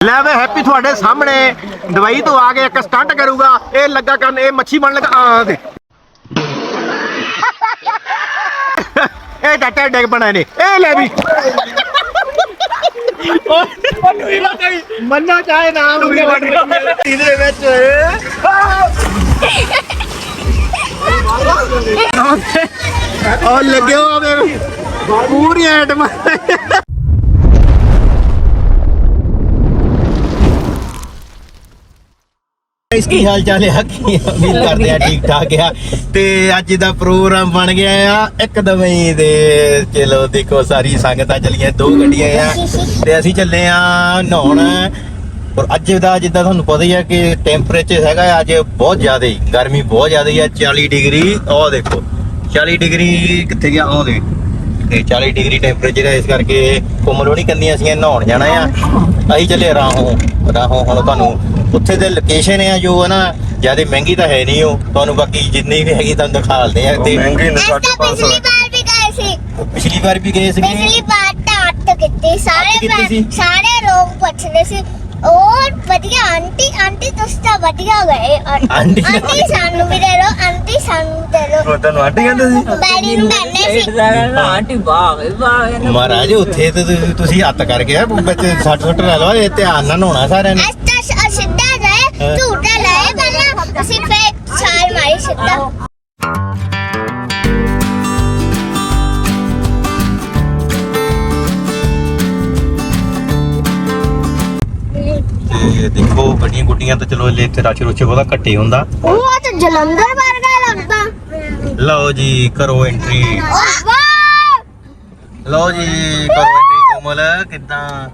ਲੈ ਵੇ ਹੈਪੀ ਤੁਹਾਡੇ ਸਾਹਮਣੇ। ਦਵਾਈ ਤੋਂ ਆ ਕੇ ਇੱਕ ਸਟੰਟ ਕਰੂਗਾ। ਇਹ ਲੱਗਾ ਕਰਨ ਇਹ ਮੱਛੀ ਬਣ ਲੱਗਾ। ਆ ਦੇ ਇਹ ਡਾਟਾ ਡੈਗ ਬਣਾ ਨੇ। ਇਹ ਲੈ ਵੀ। ਮੰਨਾ ਚਾਹੇ ਨਾ ਇਹਦੇ ਵਿੱਚ। ਉਹ ਲੱਗਿਆ ਹੋਵੇ ਪੂਰੀ ਐਟਮ। ਇਸ ਕੀ ਹਾਲ ਚਾਲ ਹੈ ਕੀ ਉਮੀਦ ਕਰਦੇ ਆ? ਠੀਕ ਠਾਕ ਆ? ਤੇ ਅੱਜ ਦਾ ਪ੍ਰੋਗਰਾਮ ਬਣ ਗਿਆ ਆ। ਇੱਕਦਮ ਹੀ ਦੇ ਚਲੋ ਦੇਖੋ ਸਾਰੀ ਸੰਗਤਾਂ ਚਲੀਆਂ ਦੋ ਗੱਡੀਆਂ ਆ। ਤੇ ਅਸੀਂ ਚੱਲੇ ਆ ਨਹਾਉਣ। ਔਰ ਅੱਜ ਦਾ ਜਿੱਦਾਂ ਤੁਹਾਨੂੰ ਪਤਾ ਹੀ ਆ ਕਿ ਟੈਂਪਰੇਚਰ ਹੈਗਾ ਆ ਅੱਜ ਬਹੁਤ ਜ਼ਿਆਦਾ ਗਰਮੀ ਬਹੁਤ ਜ਼ਿਆਦਾ ਹੀ ਆ 40 ਡਿਗਰੀ। ਉਹ ਦੇਖੋ 40 ਡਿਗਰੀ ਕਿੱਥੇ ਗਿਆ? ਉਹ ਦੇ ਤੇ 40 ਡਿਗਰੀ ਟੈਂਪਰੇਚਰ ਹੈ ਇਸ ਕਰਕੇ ਕੋਮਲ ਹੋਣੀ ਕੰਦੀਆਂ ਅਸੀਂ ਨਹਾਉਣ ਜਾਣਾ ਆ। ਅਸੀਂ ਚੱਲੇ ਰਾਹੋਂ ਰਾਹੋਂ ਹੁਣ ਤੁਹਾਨੂੰ ਉੱਥੇ ਦੇ ਲੋਕੇਸ਼ਨ ਆ ਜੋ ਹੈ ਨਾ ਜ਼ਿਆਦਾ ਮਹਿੰਗੀ ਤਾਂ ਹੈ ਨਹੀਂ ਉਹ। ਤੁਹਾਨੂੰ ਬਾਕੀ ਜਿੰਨੀ ਵੀ ਹੈਗੀ ਤੁਹਾਨੂੰ ਦਿਖਾਲਦੇ ਆ ਤੇ ਮਹਿੰਗੀ ਨੇ 550 ਪਿਛਲੀ ਵਾਰ ਵੀ ਗਏ ਸੀ। ਪਿਛਲੀ ਵਾਰ ਵੀ ਗਏ ਸੀਗੇ? ਪਿਛਲੀ ਵਾਰ ਤਾਂ ਅੱਟ ਕੀਤੀ ਸਾਰੇ ਸੀ? ਸਾਰੇ ਲੋਕ ਪੁੱਛਦੇ ਸੀ। ਔਰ ਵਧੀਆ ਆਂਟੀ ਆਂਟੀ ਤੁਸੀਂ ਤਾਂ ਵਧੀਆ ਗਏ। ਔਰ ਆਂਟੀ- ਆਂਟੀ ਸਾਨੂੰ ਵੀ ਦੇ ਲਓ ਆਂਟੀ ਸਾਨੂੰ ਦੇ ਲਓ ਉਹ ਤੁਹਾਨੂੰ ਆਂਟੀ ਕਹਿੰਦੇ ਸੀ? ਬੈਡੀ ਨੂੰ ਕਹਿੰਦੇ ਸੀ। ਆਂਟੀ ਵਾਹ ਵਾਹ ਮਹਾਰਾਜ ਉੱਥੇ ਤੇ ਤੁਸੀਂ ਹੱਥ ਕਰਕੇ ਆ ਬੱਚੇ 60 ਫੁੱਟ ਲੈ ਲਓ ਇਹ ਧਿਆਨ ਨਾਲ ਨਹਾਉਣਾ ਸਾਰਿਆਂ ਨੇ। ਅਸ ਤਾਂ ਸਿੱਧਾ। ਗਏ ਝੂਟਾ ਲਾਏ ਪਹਿਲਾਂ ਅਸੀਂ ਫੇਰ ਛਾਲ ਮਾਰੀ ਸਿੱਧਾ। ਗੁੱਡੀਆਂ ਤਾਂ ਚਲੋ ਲੈ ਇੱਥੇ ਰਸ਼ ਰੁੱਛ ਬਹੁਤਾ ਘੱਟੇ ਹੁੰਦਾ। ਉਹ ਤਾਂ ਜਲੰਧਰ ਵਰਗਾ ਲੱਗਦਾ। ਲਓ ਜੀ ਕਰੋ ਐਂਟਰੀ ਲਓ ਜੀ ਕਰੋ ਐਂਟਰੀ ਕੋਮਲ ਕਿਦਾਂ?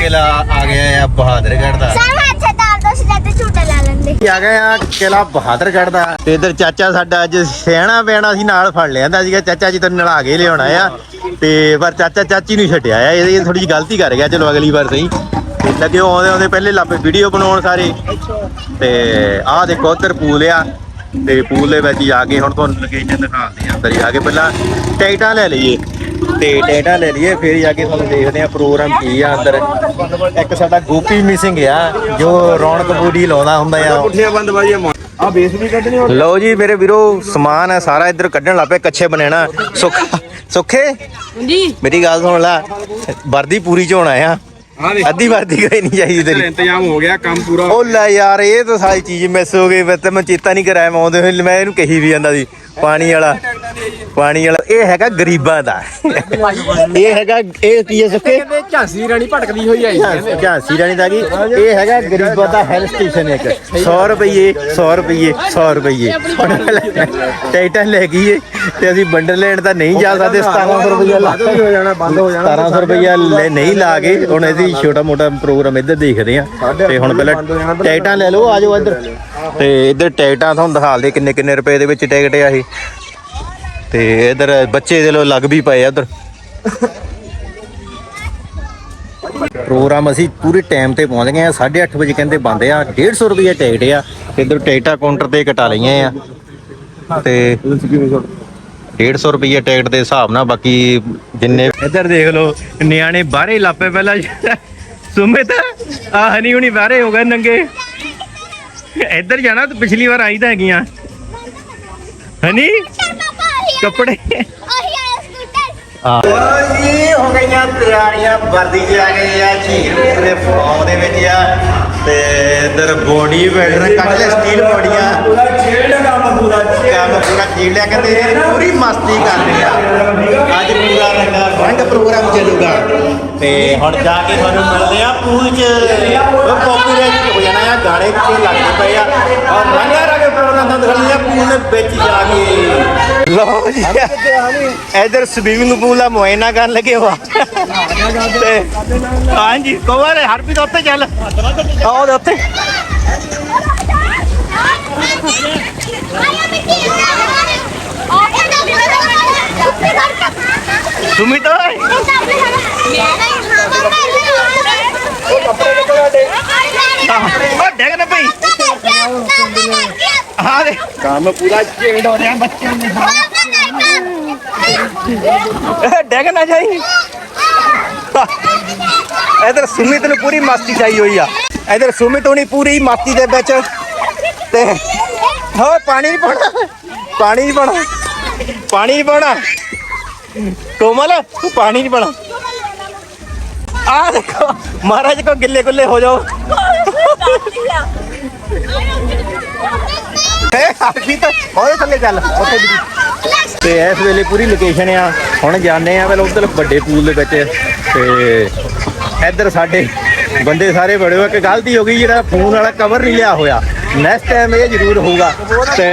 ਕਿਲਾ ਆ ਗਿਆ ਆ ਬਹਾਦਰਗੜ੍ਹ ਦਾ। ਸਾਨੂੰ ਇੱਥੇ ਤਾਂ ਦੋ ਸਿੱਧਾ ਝੂਟਾ ਲਾ ਲੈਂਦੇ। ਆ ਗਏ ਆ ਕਿਲਾ ਬਹਾਦਰਗੜ੍ਹ ਦਾ। ਤੇ ਇਧਰ ਚਾਚਾ ਸਾਡਾ ਅੱਜ ਸਿਆਣਾ ਪਿਆਣਾ ਸੀ ਨਾਲ ਫੜ ਲਿਆਂਦਾ ਸੀਗਾ। ਚਾਚਾ ਜੀ ਤੈਨੂੰ ਨਲਾ ਕੇ ਲਿਆਉਣਾ ਆ। ਤੇ ਪਰ ਚਾਚਾ ਚਾਚੀ ਨੂੰ ਛੱਡਿਆ ਆ। ਇਹ ਥੋੜੀ ਜਿਹੀ ਗਲਤੀ ਕਰ ਗਿਆ। ਚਲੋ ਅਗਲੀ ਵਾਰ ਸਹੀ। ਤੇ ਲੱਗੇ ਆਉਂਦੇ ਆਉਂਦੇ ਪਹਿਲੇ ਲਾਪੇ ਵੀਡੀਓ ਬਣਾਉਣ ਸਾਰੇ। ਤੇ ਆਹ ਦੇਖੋ ਉਧਰ ਪੂਲ ਆ। ਤੇ ਪੂਲ ਦੇ ਵਿੱਚ ਜਾ ਕੇ ਹੁਣ ਤੁਹਾਨੂੰ ਲੋਕੇਸ਼ਨ ਦਿਖਾਉਂਦੇ ਆ। ਅੰਦਰ ਜਾ ਕੇ ਪਹਿਲਾਂ ਟਿਕਟਾਂ ਲੈ ਲਈਏ। ਤੇ ਟਿਕਟਾਂ ਲੈ ਲਈਏ ਫਿਰ ਜਾ ਕੇ ਤੁਹਾਨੂੰ ਦੇਖਦੇ ਆ ਪ੍ਰੋਗਰਾਮ ਕੀ ਆ ਅੰਦਰ। ਇੱਕ ਸਾਡਾ ਗੋਪੀ ਮਿਸਿੰਗ ਆ ਜੋ ਰੌਣਕ ਬੂੜੀ ਲਾਉਂਦਾ ਹੁੰਦਾ ਆ। ਪੁੱਠੀਆਂ ਬੰਦ ਬਾਜੀ ਆ ਬੇਸ ਵੀ ਕੱਢਣੀ ਹੋਰ ਲਓ ਜੀ ਮੇਰੇ ਵੀਰੋ ਸਮਾਨ ਹੈ ਸਾਰਾ ਇੱਧਰ ਕੱਢਣ ਲੱਪੇ ਕੱਛੇ ਬਣਾਣਾ ਸੁੱਖ ਸੁੱਖੇ? ਜੀ ਮੇਰੀ ਗੱਲ ਸੁਣ ਲੈ ਵਰਦੀ ਪੂਰੀ ਚ ਹੋਣਾ ਆ। ਅੱਧੀ ਵਰਦੀ ਕੋਈ ਨਹੀਂ ਚਾਹੀਦੀ ਤੇਰੀ। ਇੰਤਜ਼ਾਮ ਹੋ ਗਿਆ ਕੰਮ ਪੂਰਾ। ਉਹ ਲੈ ਯਾਰ ਇਹ ਤਾਂ ਸਾਰੀ ਚੀਜ਼ ਮਿਸ ਹੋ ਗਈ। ਮੈਂ ਤੇ ਮੈਂ ਚੇਤਾ ਨਹੀਂ ਕਰਾਇਆ ਮੈਂ ਆਉਂਦੇ ਹੋਏ ਮੈਂ ਇਹਨੂੰ ਕਹੀ ਵੀ ਜਾਂਦਾ ਸੀ ਪਾਣੀ ਵਾਲਾ ਪਾਣੀ ਵਾਲਾ ਇਹ ਹੈਗਾ ਗਰੀਬਾਂ ਦਾ। ਇਹ ਹੈਗਾ ਇਹ ਕੀ ਹੈ ਸੁੱਕੇ ਕਹਿੰਦੇ ਝਾਂਸੀ ਰਾਣੀ ਭਟਕਦੀ ਹੋਈ ਆਈ। ਝਾਂਸੀ ਰਾਣੀ ਦਾ ਕੀ ਇਹ ਹੈਗਾ ਗਰੀਬਾਂ ਦਾ ਹੈਲ ਸਟੇਸ਼ਨ ਇੱਕ। 100 ਰੁਪਏ 100 ਰੁਪਏ 100 ਰੁਪਏ ਟਿਕਟਾਂ ਲੈ ਗਈ ਤੇ ਅਸੀਂ ਬੰਡਰਲੈਂਡ ਤਾਂ ਨਹੀਂ ਜਾ ਸਕਦੇ 1700 ਰੁਪਏ ਲਾ ਹੋ ਜਾਣਾ ਬੰਦ ਹੋ 1700 ਰੁਪਇਆ ਲੈ ਨਹੀਂ ਲਾ ਕੇ ਹੁਣ ਇਹਦੀ ਛੋਟਾ ਮੋਟਾ ਪ੍ਰੋਗਰਾਮ ਇੱਧਰ ਦੇਖਦੇ ਆ ਤੇ ਹੁਣ ਪਹਿਲਾਂ ਟਿਕਟਾਂ ਲੈ ਲਓ ਆਜੋ ਇੱਧਰ। ਤੇ ਇੱਧਰ ਟਿਕਟਾਂ ਤੁਹਾਨੂੰ ਦਿਖਾਲਦੇ ਕਿੰਨੇ ਕਿੰਨੇ ਰੁਪਏ ਦੇ ਵਿੱਚ ਟਿਕਟ ਆ ਇਹ। ਤੇ ਇਧਰ ਬੱਚੇ ਦੇ ਲੋ ਲੱਗ ਵੀ ਪਏ ਆ ਉੱਧਰ। ਪ੍ਰੋਗਰਾਮ ਅਸੀਂ ਪੂਰੇ ਟਾਈਮ ਤੇ ਪਹੁੰਚ ਗਏ ਆ। 8:30 ਵਜੇ ਕਹਿੰਦੇ ਬੰਦ ਆ। 150 ਰੁਪਏ ਟਿਕਟ ਆ। ਤੇ ਟਿਕਟਾਂ ਕਾਊਂਟਰ ਤੇ ਕਟਾ ਲਈਆਂ ਆ। ਤੇ 150 ਰੁਪਏ ਟਿਕਟ ਦੇ ਹਿਸਾਬ ਨਾਲ ਬਾਕੀ ਜਿੰਨੇ ਇੱਧਰ ਦੇਖ ਲਓ, ਨਿਆਣੇ ਬਾਹਰੇ ਲਾਪੇ ਪਹਿਲਾਂ। ਸੁਮਿਤ ਆ ਹਨੀ ਹੁਣੀ ਬਾਹਰੇ ਹੋ ਗਏ ਨੰਗੇ। ਇੱਧਰ ਜਾਣਾ ਤੂੰ ਪਿਛਲੀ ਵਾਰ ਆਈ ਤਾਂ ਹੈਗੀਆਂ। ਹਨੀ? ਕੱਪੜੇ। ਉਹੀ ਆ ਜੀ ਹੋ ਗਈਆਂ ਤਿਆਰੀਆਂ ਵਰਦੀ ਚ ਆ ਗਏ ਆ ਝੀਲ ਦੇ ਫਾਰਮ ਦੇ ਵਿੱਚ ਆ ਤੇ ਇਧਰ ਬੋਡੀ ਬਿਲਡਰ ਕੱਢ ਲੈ ਸਟੀਲ ਬੋਡੀਆਂ ਪੂਰਾ ਖੇਡ ਕੰਮ ਪੂਰਾ ਕੰਮ ਪੂਰਾ ਖੇਡ ਲਿਆ ਕਹਿੰਦੇ ਪੂਰੀ ਮਸਤੀ ਕਰ ਲਈ ਆ। ਅੱਜ ਪੂਰਾ ਰੰਗਾ ਰੰਗ ਪ੍ਰੋਗਰਾਮ ਚੱਲੂਗਾ। ਤੇ ਹੁਣ ਜਾ ਕੇ ਤੁਹਾਨੂੰ ਮਿਲਦੇ ਆ ਪੂਲ 'ਚ। ਉਹ ਪੋਪੂਲਰ ਹੋ ਜਾਣਾ ਆ ਗਾਣੇ ਪਿੱਛੇ ਲੱਗਦੇ ਪਏ ਆ। ਔਰ ਰੰਗਾ ਰੰਗ ਪ੍ਰੋਗਰਾਮ ਤੁਹਾਨੂੰ ਦਿਖਾਉਂਦੇ ਆ ਪੂਲ ਦੇ ਵਿੱਚ ਜਾ ਕੇ। ਲਓ ਜੀ। ਇਧਰ ਸਵੀਮਿੰਗ ਪੂਲ ਦਾ ਮੁਆਇਨਾ ਕਰਨ ਲੱਗੇ ਹੋ ਤੇ ਹਾਂਜੀ ਕੋਵਰ ਹਰਪ੍ਰੀਤ ਉੱਤੇ ਚੱਲ ਆਓ ਦੇ ਉੱਤੇ ਸੁਮਿਤ ਓਏ ਉਹ ਡੈਗ ਨਾ ਪਈ ਆ ਦੇ ਕੰਮ ਪੂਰਾ ਖੇਡ ਹੋ ਰਿਹਾ ਬੱਚਿਆਂ ਦੇ ਡੈਗ ਨਾ ਜਾਈ। ਇਧਰ ਸੁਮਿਤ ਨੂੰ ਪੂਰੀ ਮਸਤੀ ਚਾਈ ਹੋਈ ਆ। ਇਧਰ ਸੁਮਿਤ ਹੁਣੀ ਪੂਰੀ ਮਸਤੀ ਦੇ ਵਿੱਚ ਤੇ ਹੋ ਪਾਣੀ ਨਹੀਂ ਪਾਣੀ ਨਹੀਂ ਪਾਉਣਾ। ਪਾਣੀ ਨਹੀਂ ਪਾਉਣਾ। ਕੋਮਲ ਤੂੰ ਪਾਣੀ ਨਹੀਂ ਪਾਉਣਾ। ਆ ਦੇਖੋ ਮਹਾਰਾਜ ਕੋ ਗਿੱਲੇ ਗੁੱਲੇ ਹੋ ਜਾਓ। ਹੈ ਹਰਜੀਤ ਉਹਦੇ ਥੱਲੇ ਚੱਲ ਉੱਥੇ ਵੀ। ਤੇ ਇਸ ਵੇਲੇ ਪੂਰੀ ਲੋਕੇਸ਼ਨ ਆ ਹੁਣ ਜਾਣੇ ਆ ਪਹਿਲਾਂ ਉਧਰ ਵੱਡੇ ਪੂਲ ਦੇ ਵਿੱਚ ਤੇ ਇੱਧਰ ਸਾਡੇ ਬੰਦੇ ਸਾਰੇ ਬੜੇ ਹੋ ਇੱਕ ਗਲਤੀ ਹੋ ਗਈ ਜਿਹੜਾ ਫੋਨ ਵਾਲਾ ਕਵਰ ਨਹੀਂ ਲਿਆ ਹੋਇਆ ਨੈਕਸਟ ਟਾਈਮ ਇਹ ਜ਼ਰੂਰ ਹੋਊਗਾ ਤੇ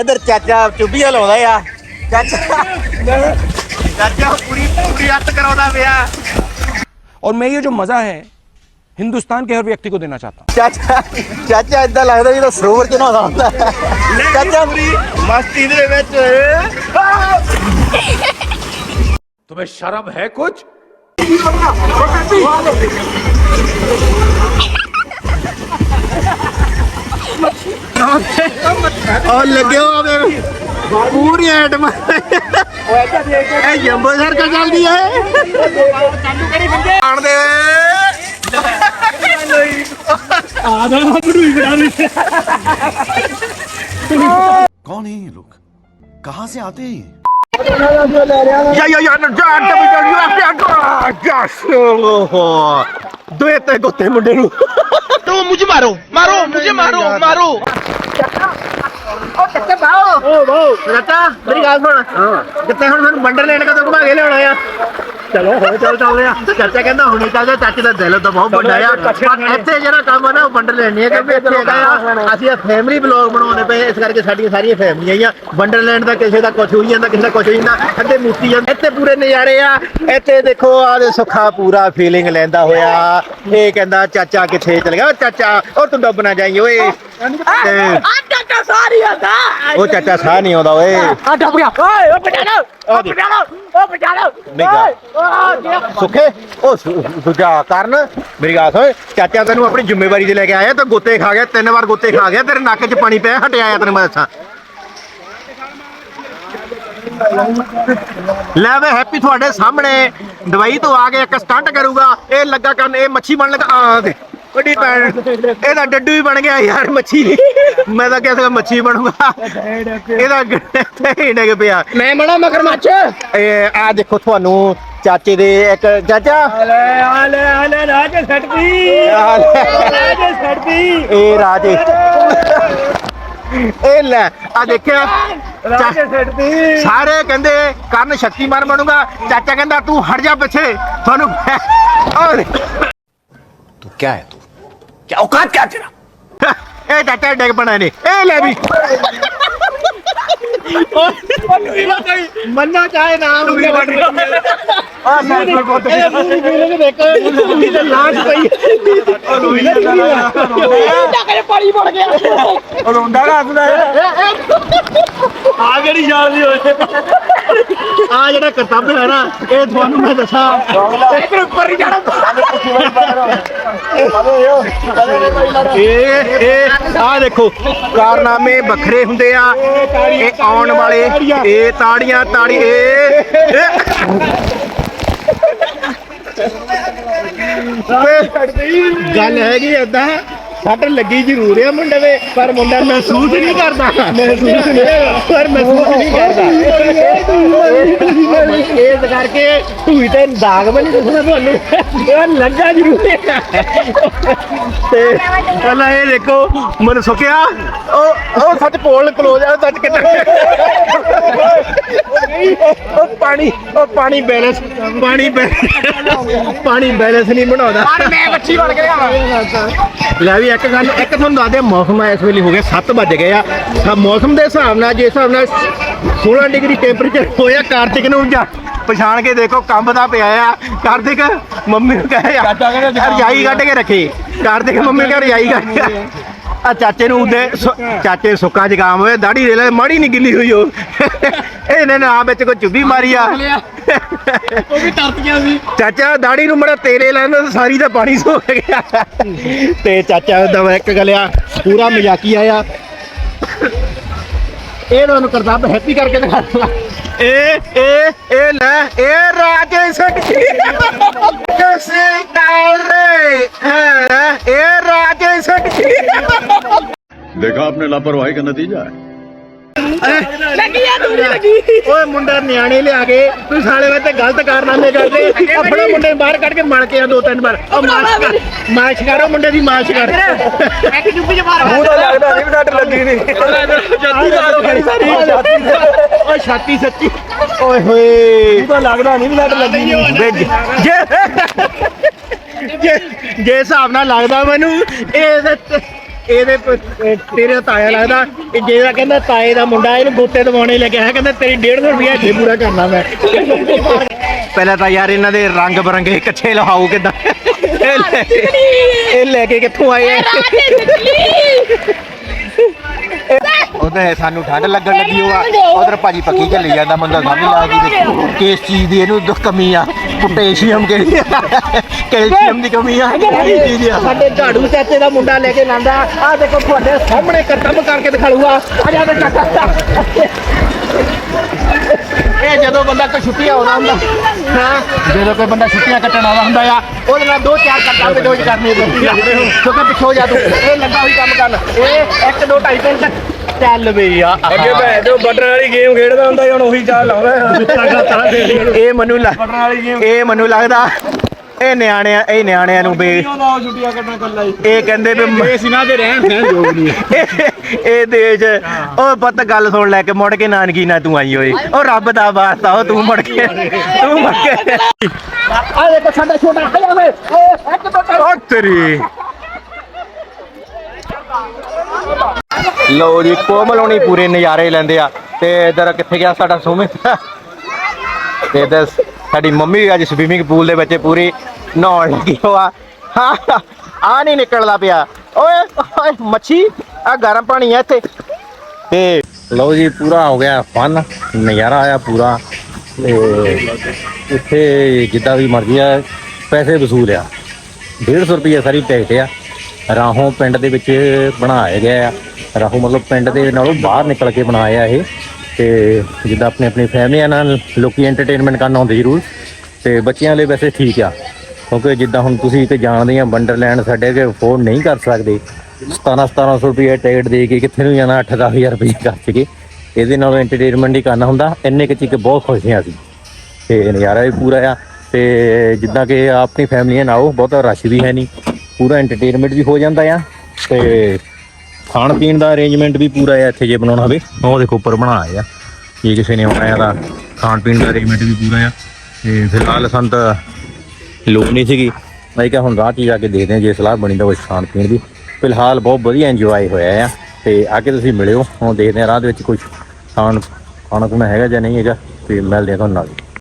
ਇੱਧਰ ਚਾਚਾ ਚੁੱਭੀਆਂ ਲਾਉਂਦਾ ਆ ਚਾਚਾ ਚਾਚਾ ਪੂਰੀ ਪੂਰੀ ਅੱਤ ਕਰਾਉਂਦਾ ਪਿਆ और मैं ये जो मजा है हिंदुस्तान के हर व्यक्ति को देना चाहता हूँ ਚਾਚਾ ਚਾਚਾ ਇਦਾਂ ਲੱਗਦਾ ਜਿਵੇਂ ਸਰੋਵਰ ਚ ਨਹਾਉਂਦਾ ਹੁੰਦਾ ਚਾਚਾ ਪੂਰੀ ਮਸਤੀ ਦੇ ਵਿੱਚ तुम्हें शर्म है कुछ ਔਰ ਲੱਗਿਓ ਆਵੇ ਪੂਰੀ ਐਟਮ ਇਹ ਜੰਬੋ ਸਰਕਲ ਚੱਲਦੀ ਹੈ ਚਾਲੂ ਕਰੀ ਬੰਦੇ ਆਣ ਦੇ कौन है ये लोग कहाँ से आते हैं ये ਯਾ ਯਾ ਯਾ ਜਾ ਡਬਲ ਯੂ ਐਫ ਟੀ ਜਸ ਓਹੋ ਦੋਏ ਤੇ ਗੋਤੇ ਮੁੰਡੇ ਨੂੰ ਤੂੰ ਮੁਝੇ ਮਾਰੋ ਮਾਰੋ ਮੁਝੇ ਮਾਰੋ ਮਾਰੋ ਉਹ ਕਿੱਥੇ ਬਾਓ ਓ ਬਾਓ ਰਤਾ ਮੇਰੀ ਗੱਲ ਸੁਣ ਹਾਂ ਕਿੱਥੇ ਹੁਣ ਮੈਨੂੰ ਬੰਡਰ ਲੈਣ ਕਦੋਂ ਘੁਮਾ ਕੇ ਲਿਆਉਣਾ ਆ ਚਲੋ ਹੋ ਚੱਲ ਚੱਲਦੇ ਆ। ਚਾਚਾ ਕਹਿੰਦਾ ਹੁਣੇ ਚੱਲਦੇ ਚਾਚੇ ਦਾ ਦਿਲ ਤਾਂ ਬਹੁਤ ਵੱਡਾ ਆ ਪਰ ਇੱਥੇ ਜਿਹੜਾ ਕੰਮ ਆ ਨਾ ਉਹ ਬੰਡਰ ਲੈਣੀ ਹੈ ਕਿਉਂਕਿ ਇੱਥੇ ਹੈਗਾ ਆ। ਅਸੀਂ ਫੈਮਿਲੀ ਬਲੌਗ ਬਣਾਉਣੇ ਪਏ ਇਸ ਕਰਕੇ ਸਾਡੀਆਂ ਸਾਰੀਆਂ ਫੈਮਲੀਆਂ ਆ। ਬੰਡਰ ਲੈਣ ਦਾ ਕਿਸੇ ਦਾ ਕੁਝ ਹੋਈ ਜਾਂਦਾ ਕਿਸੇ ਦਾ ਕੁਝ ਹੋਈ ਜਾਂਦਾ ਅੱਧੇ ਮੁੱਤੀ ਜਾਂਦੇ। ਇੱਥੇ ਪੂਰੇ ਨਜ਼ਾਰੇ ਆ। ਇੱਥੇ ਦੇਖੋ ਆ ਦੇ ਸੁੱਖਾ ਪੂਰਾ ਫੀਲਿੰਗ ਲੈਂਦਾ ਹੋਇਆ। ਇਹ ਕਹਿੰਦਾ ਚਾਚਾ ਕਿੱਥੇ ਚਲ ਗਿਆ? ਓ ਚਾਚਾ ਉਹ ਤੂੰ ਡੁੱਬ ਨਾ ਜਾਈਂ ਓਏ। ਤੇ ਚਾਚਾ ਸਾਰੀ ਆਂਦਾ ਉਹ ਚਾਚਾ ਸਾਹ ਨਹੀਂ ਆਉਂਦਾ ਓਏ। ਆ ਡੱਬ ਗਿਆ। ਓਏ ਉਹ ਬਚਾਣਾ ਆ ਦੇਖ। ਉਹ ਬਚਾਣਾ ਨਹੀਂ ਗਾ ਸੁੱਖੇ ਉਹ ਸੁ- ਦੂਜਾ ਕਰਨ ਮੇਰੀ ਗੱਲ ਸੁਣ। ਚਾਚਾ ਤੈਨੂੰ ਆਪਣੀ ਜ਼ਿੰਮੇਵਾਰੀ ਤੇ ਲੈ ਕੇ ਆਇਆ ਤੇ ਗੋਤੇ ਖਾ ਗਿਆ ਤਿੰਨ ਵਾਰ ਗੋਤੇ ਖਾ ਗਿਆ ਤੇਰੇ ਨੱਕ 'ਚ ਪਾਣੀ ਪਿਆ ਹਟਿਆ ਆ ਤੈਨੂੰ ਮੈਂ ਦੱਸਾਂ। ਲੈ ਵੇ ਹੈਪੀ ਤੁਹਾਡੇ ਸਾਹਮਣੇ। ਦਵਾਈ ਤੋਂ ਆ ਕੇ ਇੱਕ ਸਟੰਟ ਕਰੂਗਾ। ਇਹ ਲੱਗਾ ਕਰਨ ਇਹ ਮੱਛੀ ਬਣ ਲਗਾ। ਆ ਦੇ ਵੱਡੀ ਭੈਣ। ਇਹਦਾ ਡੱਡੂ ਹੀ ਬਣ ਗਿਆ ਯਾਰ ਮੱਛੀ। ਮੈਂ ਤਾਂ ਕਿਹਾ ਸੀਗਾ ਮੱਛੀ ਬਣੂਗਾ। ਇਹਦਾ ਡੇਡ ਡਿੱਗ ਪਿਆ। ਮੈਂ ਬਣਾ ਮਗਰਮੱਛ ਇਹ ਆ ਦੇਖੋ ਤੁਹਾਨੂੰ ਚਾਚੇ ਦੇ ਇੱਕ ਚਾਚਾ। ਹਲੇ ਹਲੇ ਹਲੇ ਰਾਜੇ ਛੱਡਦੀ ਰਾਜੇ ਛੱਡਦੀ ਇਹ ਰਾਜੇ। ਇਹ ਲੈ ਆ ਦੇਖਿਆ। ਰਾਜੇ ਛੱਡਦੀ ਸਾਰੇ ਕਹਿੰਦੇ ਕਰਨ ਸ਼ਕਤੀਮਾਨ ਬਣੂਗਾ। ਚਾਚਾ ਕਹਿੰਦਾ ਤੂੰ ਹਟ ਜਾ ਪਿੱਛੇ। ਤੁਹਾਨੂੰ ਤੂੰ ਕਿਆ ਹੈ ਤੂੰ? क्या औकात क्या है तेरा ਇਹ ਚਾਚਾ ਡਿੱਗ ਪਣਾ ਨੇ ਇਹ ਲੈ ਵੀ ਮੰਨਾ ਚਾਹੇ ਨਾ ਨੂੰ ਆ ਸਾਈਕਲ ਕੋਟ ਇਹ ਪੂਰੀ ਫੀਲਿੰਗ ਦੇਖੋ ਇਹਦੇ ਲਾਸ਼ ਪਈ ਰੋਂਦਾ ਰੱਖਦਾ ਆ ਕਿਹੜੀ ਯਾਦ ਨਹੀਂ ਹੋਏ ਆ ਜਿਹੜਾ ਕਰਤੱਵ ਹੈ ਨਾ ਇਹ ਤੁਹਾਨੂੰ ਮੈਂ ਦੱਸਾਂ ਇੱਧਰ ਉੱਪਰ ਹੀ ਜਾਣਾ ਇਹ ਇਹ ਆ ਦੇਖੋ, ਕਾਰਨਾਮੇ ਵੱਖਰੇ ਹੁੰਦੇ ਆ। ਇਹ ਆਉਣ ਵਾਲੇ, ਇਹ ਤਾੜੀਆਂ, ਤਾੜੀ ਇਹ। ਗੱਲ ਹੈਗੀ ਏਦਾਂ। ਸੱਟ ਲੱਗੀ ਜ਼ਰੂਰ ਆ ਮੁੰਡੇ ਦੇ ਪਰ ਮੁੰਡਾ ਮਹਿਸੂਸ ਨਹੀਂ ਕਰਦਾ। ਮਹਿਸੂਸ ਨਹੀਂ ਪਰ ਮਹਿਸੂਸ ਨਹੀਂ ਕਰਦਾ। ਇਸ ਕਰਕੇ ਢੂਈ ਤੇ ਦਾਗ ਬਣੀ ਦੱਸਣਾ ਤੁਹਾਨੂੰ। ਇਹ ਲੱਗਾ ਜ਼ਰੂਰ ਤੇ ਪਹਿਲਾਂ ਇਹ ਦੇਖੋ ਮਨ ਸੁੱਕਿਆ। ਉਹ ਉਹ ਸੱਚ ਪੋਲ ਕਲੋਜ਼ ਆ ਸੱਚ ਕਿੱਦਾਂ ਉਹ ਪਾਣੀ ਉਹ ਪਾਣੀ ਬੈਲੈਂਸ ਪਾਣੀ ਬੈਲੈਂਸ ਪਾਣੀ ਬੈਲੈਂਸ ਨਹੀਂ ਬਣਾਉਂਦਾ। ਮੈਂ ਮੱਛੀ ਬਣ ਕੇ ਆਵਾਂ ਲੈ ਵੀ ਇੱਕ ਗੱਲ ਇੱਕ ਤੁਹਾਨੂੰ ਦੱਸਦੇ ਮੌਸਮ ਆ ਇਸ ਵੇਲੇ ਹੋ ਗਿਆ 7 ਵਜ ਗਏ ਆ। ਤਾਂ ਮੌਸਮ ਦੇ ਹਿਸਾਬ ਨਾਲ ਜੇ ਹਿਸਾਬ ਨਾਲ 16 ਡਿਗਰੀ ਟੈਂਪਰੇਚਰ ਹੋਇਆ ਕਾਰਤਿਕ ਨੂੰ ਜਾ ਪਛਾਣ ਕੇ ਦੇਖੋ ਕੰਬਦਾ ਪਿਆ ਆ। ਕਾਰਤਿਕ ਮੰਮੀ ਨੂੰ ਕਹੇ ਆ ਰਜਾਈ ਕੱਢ ਕੇ ਰੱਖੀ। ਕਾਰਤਿਕ ਮੰਮੀ ਕਹੇ ਰਜਾਈ ਕੱਢ ਕੇ ਆ ਚਾਚੇ ਨੂੰ ਸੁ- ਚਾਚੇ ਸੁੱਕਾ ਜ਼ੁਕਾਮ ਹੋਇਆ ਦਾੜੀ ਦੇ ਲੈ ਮਾੜੀ ਨਹੀਂ ਗਿੱਲੀ ਹੋਈ ਉਹ। ਇਹਨੇ ਨਾ ਵਿੱਚ ਕੋਈ ਚੁੱਭੀ ਮਾਰੀ ਆ। ਉਹ ਵੀ ਤਰਤੀਆਂ ਸੀ। ਚਾਚਾ ਦਾੜੀ ਨੂੰ ਮੜਾ ਤੇਰੇ ਤਾਂ ਸਾਰੀ ਦਾ ਪਾਣੀ ਸੁੱਕ ਗਿਆ। ਤੇ ਚਾਚਾ ਦਾ ਇੱਕ ਗਲਿਆ ਪੂਰਾ ਮਜ਼ਾਕੀਆ ਆ ਇਹ ਤੁਹਾਨੂੰ ਕਰਤੱਬ ਹੈਪੀ ਕਰਕੇ ਦਿਖਾ ਦੂੰਗਾ ਇਹ ਇਹ ਇਹ ਲੈ ਇਹ ਰਾਜੇ ਜੀ ਕਿਸੇ ਕਾਲੇ ਹੈ ਇਹ ਰਾਜੇ ਜੀ देखा आपने लापरवाही का नतीजा है ਓਏ ਮੁੰਡਾ ਨਿਆਣੇ ਲਿਆ ਕੇ ਤੂੰ ਸਾਲੇ ਵੇ ਤੇ ਗਲਤ ਕਾਰਨਾਮੇ ਕਰਦੇ ਆਪਣੇ ਮੁੰਡੇ ਨੂੰ ਬਾਹਰ ਕੱਢ ਕੇ ਮਲ ਕੇ ਆ ਦੋ ਤਿੰਨ ਵਾਰ ਉਹ ਮਾਸ਼ ਕਰ ਮਾਸ਼ ਕਰੋ ਮੁੰਡੇ ਦੀ ਮਾਸ਼ ਕਰ ਇੱਕ ਚੁੱਪੀ ਚ ਮਾਰ ਮੂੰਹ ਤਾਂ ਲੱਗਦਾ ਨਹੀਂ ਸੱਟ ਲੱਗੀ ਨਹੀਂ ਓਏ ਛਾਤੀ ਸੱਚੀ ਓਏ ਹੋਏ ਤਾਂ ਲੱਗਦਾ ਨਹੀਂ ਸੱਟ ਲੱਗੀ ਵੇ ਜੇ ਜੇ ਜੇ ਹਿਸਾਬ ਨਾਲ ਲੱਗਦਾ ਮੈਨੂੰ ਇਹਦੇ ਤੇ- ਇਹਦੇ ਪ- ਤੇਰੇ ਤਾਇਆ ਲੱਗਦਾ ਇਹ ਜਿਹੜਾ ਕਹਿੰਦਾ ਤਾਏ ਦਾ ਮੁੰਡਾ, ਇਹਨੂੰ ਗੋਤੇ ਦਵਾਉਣੇ ਲੈ ਕੇ ਆਇਆ, ਕਹਿੰਦਾ ਤੇਰੀ 150 ਰੁਪਇਆ ਇੱਥੇ ਪੂਰਾ ਕਰਨਾ ਮੈਂ। ਪਹਿਲਾਂ ਤਾਂ ਯਾਰ ਇਹਨਾਂ ਦੇ ਰੰਗ ਬਰੰਗੇ ਕੱਛੇ ਲਹਾਓ ਕਿਦਾਂ। ਇਹ ਲੈ ਕੇ- ਇਹ ਲੈ ਕੇ ਕਿੱਥੋਂ ਆਏ ਆ? ਉਹਦੇ ਸਾਨੂੰ ਠੰਡ ਲੱਗਣ ਲੱਗੀ ਹੋਆ ਉਧਰ ਭਾਜੀ ਪੱਕੀ ਚੱਲੀ ਜਾਂਦਾ ਬੰਦਾ ਸਮਝ ਲਾ ਕਿ ਕਿਸ ਚੀਜ਼ ਦੀ ਇਹਨੂੰ ਦੁੱਖ ਕਮੀ ਆ। ਪੋਟੇਸ਼ੀਅਮ ਕਿਹੜੀ ਆ? ਕੈਲਸ਼ੀਅਮ ਦੀ ਕਮੀ ਆ। ਕਿਹੜੀ ਚੀਜ਼ ਆ? ਸਾਡੇ ਝਾੜੂ ਚਾਚੇ ਦਾ ਮੁੰਡਾ ਲੈ ਕੇ ਲਾਂਦਾ ਆ ਦੇਖੋ ਤੁਹਾਡੇ ਸਾਹਮਣੇ ਕਰਤੱਬ ਕਰਕੇ ਦਿਖਾਲੂਗਾ ਆ ਜਾ ਤੇ ਚਾਚਾ ਇਹ ਜਦੋਂ ਬੰਦਾ ਕੋਈ ਛੁੱਟੀ ਆਉਂਦਾ ਹੁੰਦਾ। ਹਾਂ। ਜਦੋਂ ਕੋਈ ਬੰਦਾ ਛੁੱਟੀਆਂ ਕੱਟਣ ਆਉਂਦਾ ਹੁੰਦਾ ਆ ਉਹਦੇ ਨਾਲ ਦੋ ਚਾਰ ਕਰਤੱਬ ਰੋਜ਼ ਕਰਨੇ ਪੈਂਦੇ ਆ ਕਿਉਂਕਿ ਪਿੱਛੋਂ ਜਾ ਤੂੰ ਇਹ ਲੱਗਾ ਹੋਈ ਕੰਮ ਕਰਨ। ਇਹ ਇੱਕ ਦੋ ਢਾਈ ਤਿੰਨ ਤੱਕ ਚੱਲ ਵੇ ਆ। ਅੱਗੇ ਭੈਣ ਜੋ ਬਟਨ ਵਾਲੀ ਗੇਮ ਖੇਡਦਾ ਹੁੰਦਾ ਸੀ ਹੁਣ ਉਹੀ ਚਾਲ ਲਾਉਂਦਾ ਇਹ ਮੈਨੂੰ ਲੱਗ ਬਟਨ ਵਾਲੀ ਗੇਮ ਇਹ ਮੈਨੂੰ ਲੱਗਦਾ ਇਹ ਨਿਆਣਿਆਂ ਇਹ ਨਿਆਣਿਆਂ ਨੂੰ ਬੇ ਆਉਂਦਾ ਉਹ ਛੁੱਟੀਆਂ ਕੱਟਣ ਕੱਲਾ ਹੀ। ਇਹ ਕਹਿੰਦੇ ਵੀ ਮ- ਇਸ ਇਹਨਾਂ ਦੇ ਰਹਿਣ ਸਹਿਣ ਯੋਗ ਨਹੀਂ ਇਹ- ਇਹ ਦੇਸ਼ ਉਹ ਪੁੱਤ ਗੱਲ ਸੁਣ ਲੈ ਕੇ ਮੁੜ ਕੇ ਨਾਨਕੀ ਨਾ ਤੂੰ ਆਈ ਓਏ ਉਹ ਰੱਬ ਦਾ ਵਾਸਤਾ ਉਹ ਤੂੰ ਮੁੜ ਕੇ ਤੂੰ ਮੁੜ ਕੇ ਆ ਦੇਖੋ ਸਾਡਾ ਛੋਟਾ ਹਲਾ ਵੇ। ਉਹ ਤੇਰੀ। ਲੋ ਜੀ, ਕੋਮਲ ਹੋਣੀ ਪੂਰੇ ਨਜ਼ਾਰੇ ਲੈਂਦੇ ਆ। ਤੇ ਇਧਰ ਕਿੱਥੇ ਗਿਆ ਸਾਡਾ ਸੁਮਿਤ ਤੇ ਇਧਰ ਸਾਡੀ ਮੰਮੀ ਵੀ ਅੱਜ ਸਵੀਮਿੰਗ ਪੂਲ ਦੇ ਵਿੱਚ ਪੂਰੀ ਨਹਾਉਣ ਲੱਗੀ ਹੋਆ। ਆ ਨਹੀਂ ਨਿਕਲਦਾ ਪਿਆ। ਓਏ ਮੱਛੀ, ਆ ਗਰਮ ਪਾਣੀ ਆ ਇੱਥੇ। ਤੇ ਲਓ ਜੀ, ਪੂਰਾ ਹੋ ਗਿਆ ਫਨ ਨਜ਼ਾਰਾ ਆਇਆ ਪੂਰਾ। ਇੱਥੇ ਜਿੱਦਾਂ ਵੀ ਮਰਜ਼ੀ ਆ, ਪੈਸੇ ਵਸੂਲ ਆ। 150 ਰੁਪਏ ਸਾਰੀ ਟਿਕਟ ਆ। ਰਾਹੋਂ ਪਿੰਡ ਦੇ ਵਿੱਚ ਬਣਾਇਆ ਗਿਆ ਆ। ਰਾਹੋਂ ਮਤਲਬ ਪਿੰਡ ਦੇ ਨਾਲੋਂ ਬਾਹਰ ਨਿਕਲ ਕੇ ਬਣਾਇਆ ਇਹ ਤੇ ਜਿੱਦਾਂ ਆਪਣੇ ਆਪਣੀ ਫੈਮਲੀਆਂ ਨਾਲ ਲੋਕੀ ਐਂਟਰਟੇਨਮੈਂਟ ਕਰਨ ਆਉਂਦੇ ਜ਼ਰੂਰ ਤੇ ਬੱਚਿਆਂ ਲਈ ਵੈਸੇ ਠੀਕ ਆ, ਕਿਉਂਕਿ ਜਿੱਦਾਂ ਹੁਣ ਤੁਸੀਂ ਤੇ ਜਾਣਦੇ ਆ ਵੰਡਰਲੈਂਡ ਸਾਡੇ ਕੇ ਅਫੋਰਡ ਨਹੀਂ ਕਰ ਸਕਦੇ 17 1700 ਰੁਪਏ ਟਿਕਟ ਦੇ ਕੇ ਕਿੱਥੇ ਨੂੰ ਜਾਣਾ 8 ਹਜ਼ਾਰ ਰੁਪਏ ਖਰਚ ਕੇ, ਇਹਦੇ ਨਾਲੋਂ ਐਂਟਰਟੇਨਮੈਂਟ ਹੀ ਕਰਨਾ ਹੁੰਦਾ, ਇੰਨੇ ਕੁ ਚ ਬਹੁਤ ਖੁਸ਼ ਹਾਂ ਅਸੀਂ, ਤੇ ਨਜ਼ਾਰਾ ਵੀ ਪੂਰਾ ਆ, ਤੇ ਜਿੱਦਾਂ ਕਿ ਆਪਣੀ ਫੈਮਲੀਆਂ ਨਾਲ ਆਓ ਬਹੁਤਾ ਰਸ਼ ਵੀ ਹੈ ਨਹੀਂ, ਪੂਰਾ ਐਂਟਰਟੇਨਮੈਂਟ ਵੀ ਹੋ ਜਾਂਦਾ ਆ, ਤੇ ਖਾਣ ਪੀਣ ਦਾ ਅਰੇਂਜਮੈਂਟ ਵੀ ਪੂਰਾ ਆ ਇੱਥੇ ਜੇ ਬਣਾਉਣਾ ਹੋਵੇ। ਉਹ ਦੇਖੋ ਉੱਪਰ ਬਣਾਇਆ ਆ। ਜੇ ਕਿਸੇ ਨੇ ਆਉਣਾ ਆ ਤਾਂ ਖਾਣ ਪੀਣ ਦਾ ਅਰੇਂਜਮੈਂਟ ਵੀ ਪੂਰਾ ਆ। ਤੇ ਫਿਲਹਾਲ ਸਾਨੂੰ ਤਾਂ ਲੋੜ ਨਹੀਂ ਸੀਗੀ। ਮੈਂ ਕਿਹਾ ਹੁਣ ਰਾਹ 'ਚ ਹੀ ਜਾ ਕੇ ਦੇਖਦੇ ਹਾਂ ਜੇ ਸਲਾਹ ਬਣੀ ਤਾਂ ਕੁਛ ਖਾਣ ਪੀਣ ਦੀ। ਫਿਲਹਾਲ ਬਹੁਤ ਵਧੀਆ ਇੰਜੋਏ ਹੋਇਆ ਆ। ਤੇ ਆ ਕੇ ਤੁਸੀਂ ਮਿਲਿਓ। ਹੁਣ ਦੇਖਦੇ ਹਾਂ ਰਾਹ ਦੇ ਵਿੱਚ ਕੁਝ ਖਾਣ ਖਾਣਾ ਖੁਣਾ ਹੈਗਾ ਜਾਂ ਨਹੀਂ ਹੈਗਾ। ਤੇ ਮਿਲਦੇ ਹਾਂ ਤੁਹਾਨੂੰ ਨਾਲ।